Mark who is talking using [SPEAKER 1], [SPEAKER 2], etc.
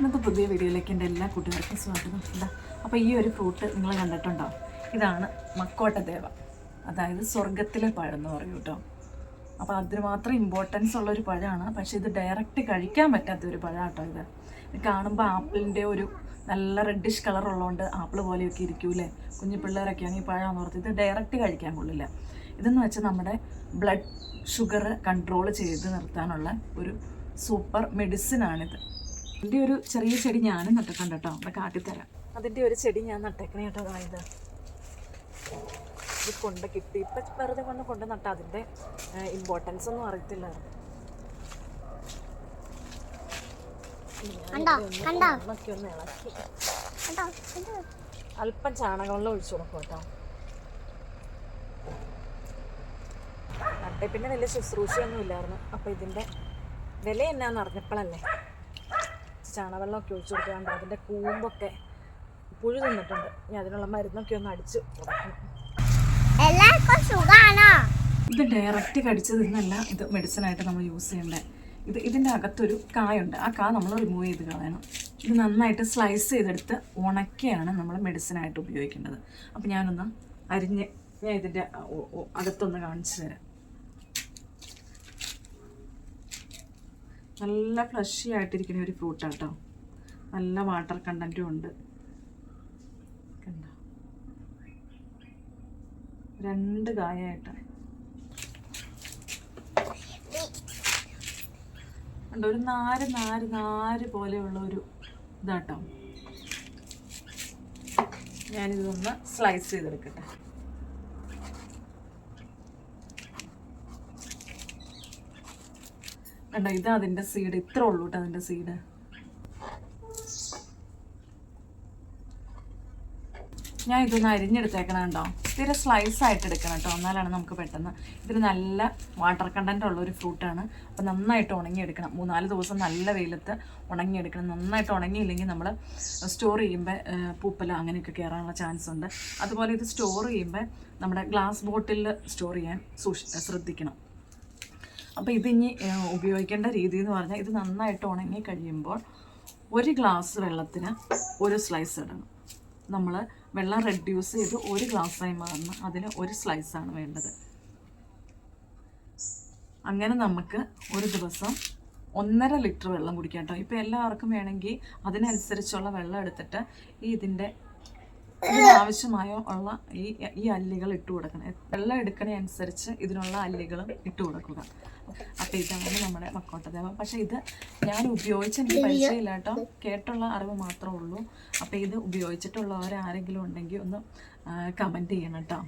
[SPEAKER 1] ഇന്നത്തെ പുതിയ വീഡിയോയിലേക്ക് എന്റെ എല്ലാ കൂട്ടുകാർക്കും സ്വാഗതം. അപ്പോൾ ഈ ഒരു ഫ്രൂട്ട് നിങ്ങൾ കണ്ടിട്ടുണ്ടോ? ഇതാണ് മക്കോട്ടദേവ അതായത് സ്വർഗത്തിലെ പഴം എന്ന് പറയും കേട്ടോ. അപ്പോൾ അതിന് മാത്രം ഇമ്പോർട്ടൻസ് ഉള്ള ഒരു പഴമാണ്. പക്ഷേ ഇത് ഡയറക്റ്റ് കഴിക്കാൻ പറ്റാത്ത ഒരു പഴം കേട്ടോ ഇത്. ഇത് കാണുമ്പോൾ ആപ്പിളിന്റെ ഒരു നല്ല റെഡിഷ് കളർ ഉള്ളതുകൊണ്ട് ആപ്പിൾ പോലെയൊക്കെ ഇരിക്കൂലേ കുഞ്ഞു പിള്ളേരൊക്കെയാണ് ഈ പഴം ഓർത്ത് ഇത് ഡയറക്റ്റ് കഴിക്കാൻ കൊള്ളില്ല. ഇതെന്ന് വെച്ചാൽ നമ്മുടെ ബ്ലഡ് ഷുഗർ കൺട്രോൾ ചെയ്ത് നിർത്താനുള്ള ഒരു സൂപ്പർ മെഡിസിൻ ആണിത്. ഇതിന്റെ ഒരു ചെറിയ ചെടി ഞാനും നട്ടക്കണ്ട കേട്ടോ. അവിടെ കാട്ടിത്തരാം അതിന്റെ ഒരു ചെടി ഞാൻ നട്ടേക്കണേ കേട്ടോ അതായത് ഇത് കൊണ്ട് കിട്ടി. ഇപ്പം വെറുതെ കൊണ്ട് കൊണ്ട് നട്ട അതിന്റെ ഇമ്പോർട്ടൻസ് ഒന്നും അറിയത്തില്ലായിരുന്നു
[SPEAKER 2] കണ്ടോ? കണ്ടോ?
[SPEAKER 1] മണ്ണൊക്കെ ഇളക്കി.
[SPEAKER 2] കണ്ടോ കണ്ടോ
[SPEAKER 1] അല്പം ചാണകവെള്ളം ഒഴിച്ചു കൊടുക്കും കേട്ടോ. നട്ടേ. പിന്നെ വലിയ ശുശ്രൂഷയൊന്നും ഇല്ലായിരുന്നു അപ്പോൾ ഇതിന്റെ വില എന്നാന്ന് അറിഞ്ഞപ്പോഴല്ലേ. ചാണകവെള്ളമൊക്കെ ഒഴിച്ചു കൊടുക്കാണ്ട് അതിന്റെ കൂമ്പൊക്കെ പുഴു തിന്നിട്ടുണ്ട്. ഇനി അതിനുള്ള മരുന്നൊക്കെ ഒന്ന് അടിച്ച് ഇത് ഡയറക്റ്റ് കടിച്ചു തിന്നല്ല ഇത് മെഡിസിനായിട്ട് നമ്മൾ യൂസ് ചെയ്യേണ്ടത് ഇത് ഇതിന്റെ അകത്തൊരു കായുണ്ട്. ആ കാ നമ്മൾ റിമൂവ് ചെയ്ത് കളയണം. ഇത് നന്നായിട്ട് സ്ലൈസ് ചെയ്തെടുത്ത് ഉണക്കിയാണ് നമ്മൾ മെഡിസിനായിട്ട് ഉപയോഗിക്കേണ്ടത്. അപ്പോൾ ഞാനൊന്ന് അരിഞ്ഞ് ഞാൻ ഇതിന്റെ അകത്തൊന്ന് കാണിച്ചു തരാം. നല്ല ഫ്ലഷി ആയിട്ടിരിക്കുന്ന ഒരു ഫ്രൂട്ടാണ് കേട്ടോ നല്ല വാട്ടർ കണ്ടന്റും ഉണ്ട്. രണ്ട് കായായിട്ട്. ഉണ്ട് ഒരു നാര് നാര് നാര് പോലെയുള്ള ഒരു ഇതാട്ടോ. ഞാനിതൊന്ന് സ്ലൈസ് ചെയ്തെടുക്കട്ടെ. കണ്ടോ ഇത് അതിന്റെ സീഡ് ഇത്ര ഉള്ളൂ കേട്ടോ അതിന്റെ സീഡ് ഞാൻ ഇതൊന്ന് അരിഞ്ഞെടുത്തേക്കണം കേട്ടോ ഇത്തിരി സ്ലൈസ് ആയിട്ട് എടുക്കണം കേട്ടോ എന്നാലാണ് നമുക്ക് പെട്ടെന്ന് ഇതൊരു നല്ല വാട്ടർ കണ്ടന്റ് ഉള്ള ഒരു ഫ്രൂട്ടാണ് അപ്പോൾ നന്നായിട്ട് ഉണങ്ങിയെടുക്കണം. മൂന്നാൽ ദിവസം നല്ല വെയിലത്ത് ഉണങ്ങിയെടുക്കണം. നന്നായിട്ട് ഉണങ്ങിയില്ലെങ്കിൽ നമ്മൾ സ്റ്റോർ ചെയ്യുമ്പോൾ പൂപ്പല അങ്ങനെയൊക്കെ കയറാനുള്ള ചാൻസ് ഉണ്ട്. അതുപോലെ ഇത് സ്റ്റോർ ചെയ്യുമ്പോൾ നമ്മുടെ ഗ്ലാസ് ബോട്ടിലിൽ സ്റ്റോർ ചെയ്യാൻ സൂക്ഷി ശ്രദ്ധിക്കണം. അപ്പോൾ ഇതിനി ഉപയോഗിക്കേണ്ട രീതി എന്ന് പറഞ്ഞാൽ ഇത് നന്നായിട്ട് ഉണങ്ങി കഴിയുമ്പോൾ ഒരു ഗ്ലാസ് വെള്ളത്തിന് ഒരു സ്ലൈസ് ഇടണം. നമ്മൾ വെള്ളം റെഡ്യൂസ് ചെയ്ത് ഒരു ഗ്ലാസ്സായി മാറണം അതിന് ഒരു സ്ലൈസാണ് വേണ്ടത്. അങ്ങനെ നമുക്ക് ഒരു ദിവസം ഒന്നര ലിറ്റർ വെള്ളം കുടിക്കാം കേട്ടോ. ഇപ്പോൾ എല്ലാവർക്കും വേണമെങ്കിൽ അതിനനുസരിച്ചുള്ള വെള്ളം എടുത്തിട്ട് ഈ ഇതിന്റെ ഇതിനാവശ്യമായ ഉള്ള ഈ ഈ അല്ലികൾ ഇട്ട് കൊടുക്കണം. വെള്ളം എടുക്കണ അനുസരിച്ച് ഇതിനുള്ള അല്ലികളും ഇട്ട് കൊടുക്കുക. അപ്പോൾ ഇതാണ് നമ്മുടെ മക്കോട്ടദേവം പക്ഷേ ഇത് ഞാൻ ഉപയോഗിച്ച് എനിക്ക് പരിചയമില്ല കേട്ടോ. കേട്ടുള്ള അറിവ് മാത്രമേ ഉള്ളൂ. അപ്പോൾ ഇത് ഉപയോഗിച്ചിട്ടുള്ളവരാരെങ്കിലും ഉണ്ടെങ്കിൽ ഒന്ന് കമന്റ് ചെയ്യണം കേട്ടോ.